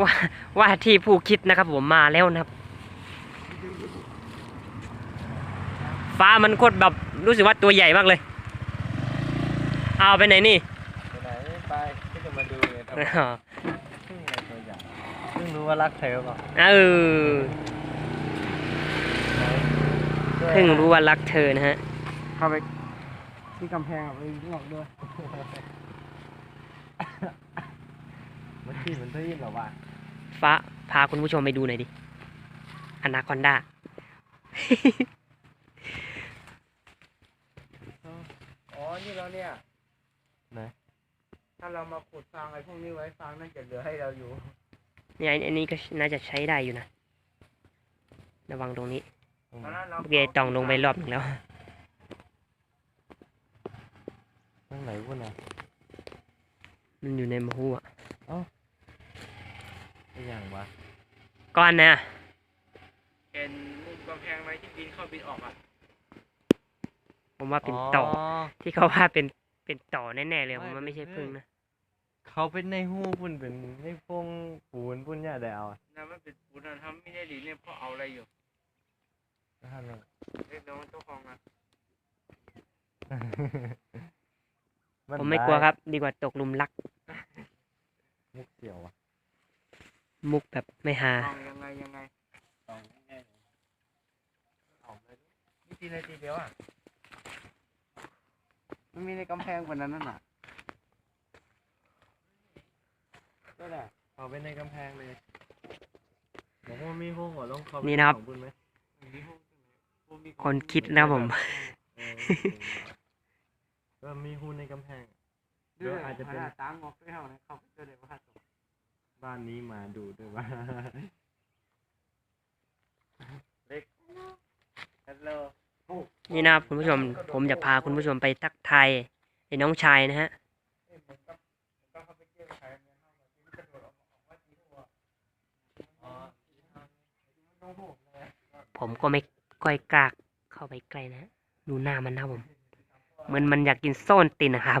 ว่าว่าที่ผู้คิดนะครับผมมาแล้วนะครับ ฟ้ามันโคตรแบบรู้สึกว่าตัวใหญ่มากเลย เอาไปไหนนี่ไปไหนไปก็จะมาดูไงแต่อ๋ว่าอเพิ่งไงตัวใหญ่เพิ่งรู้ว่ารักเธอเปล่าเออเพิ่งรู้ว่ารักเธอนะฮะเข้าไปที่กำแพงอะไปลอกด้วย มันที่มันที่เหรอวะฟ้าพาคุณผู้ชมไปดูหน่อยดิอนาคอนดาอ๋อ นี่เราเนี่ย ไหนถ้าเรามาขุดฟางไอ้พวกนี้ไว้ฟางน่าจะเหลือให้เราอยู่ เนี่ยอันอันนี้ก็น่าจะใช้ได้อยู่นะ ระวังตรงนี้ตรงตอนไหนนั้นเราเบียต้องลงไปรอบหนึงแล้วตรงไหนวะน่ะมันอยู่ในมะฮูอะ ไอ้อย่างวะก้อนนะเป็นมุมกำแพงอะไรที่บินเข้าบินออกอะผมว่าเป็นต่ออที่เขาว่าเป็นเป็นต่อแน่ๆเลยผมว่าไม่ใช่พึ่งนะเขาเป็นในหูปุ่นเป็นในฟงปูนปุ่นเนี่ยเดเอาอะนั่นมันเป็นปูนนะทำไม่ได้ดีเนี่ยเพราะเอาอะไรอยู่นะฮะเนี่ยเรียกน้องเจ้าของอะผมไม่กลัวครับ ดีกว่าตกหลุมรัก มุกเสียวอะมุกแบบไม่หาลองยังไงยังไงเอาง่ายๆเอาเลยวิธีในทีเดียวอะมันมีในกำแพงกว่านั้นน่ะก็แหละเอาไปในกำแพงเลยบอกว่ามีห้องหัวลงเขานี่นะครับ ของณไหมมีห้องตรงไหนพวกมีคนคิดนะผม เออก็มีหูในกำแพงเดี๋ยวอาจจะเป็นขดตามงอกไม่เท่านะเขาก็จะได้ว่าตกบ้านนี้มาดูด้วยว่าเล็กฮัลโหลนี่นะครับคุณผู้ชม ผมจะพาคุณผู้ชมไปทักทายไอ้น้องชายนะฮะก็เขาไปเกี่ยวกับใครเนี่ยเขาแบบที่กระโดดออกมาออกมาจีหัวอ๋อน้องผมเลยผมก็ไม่ค่อยกล้าเข้าไปใกล้นะ ดูหน้ามันนะครับผม เหมือนมันอยากกินโซนตินนะครับ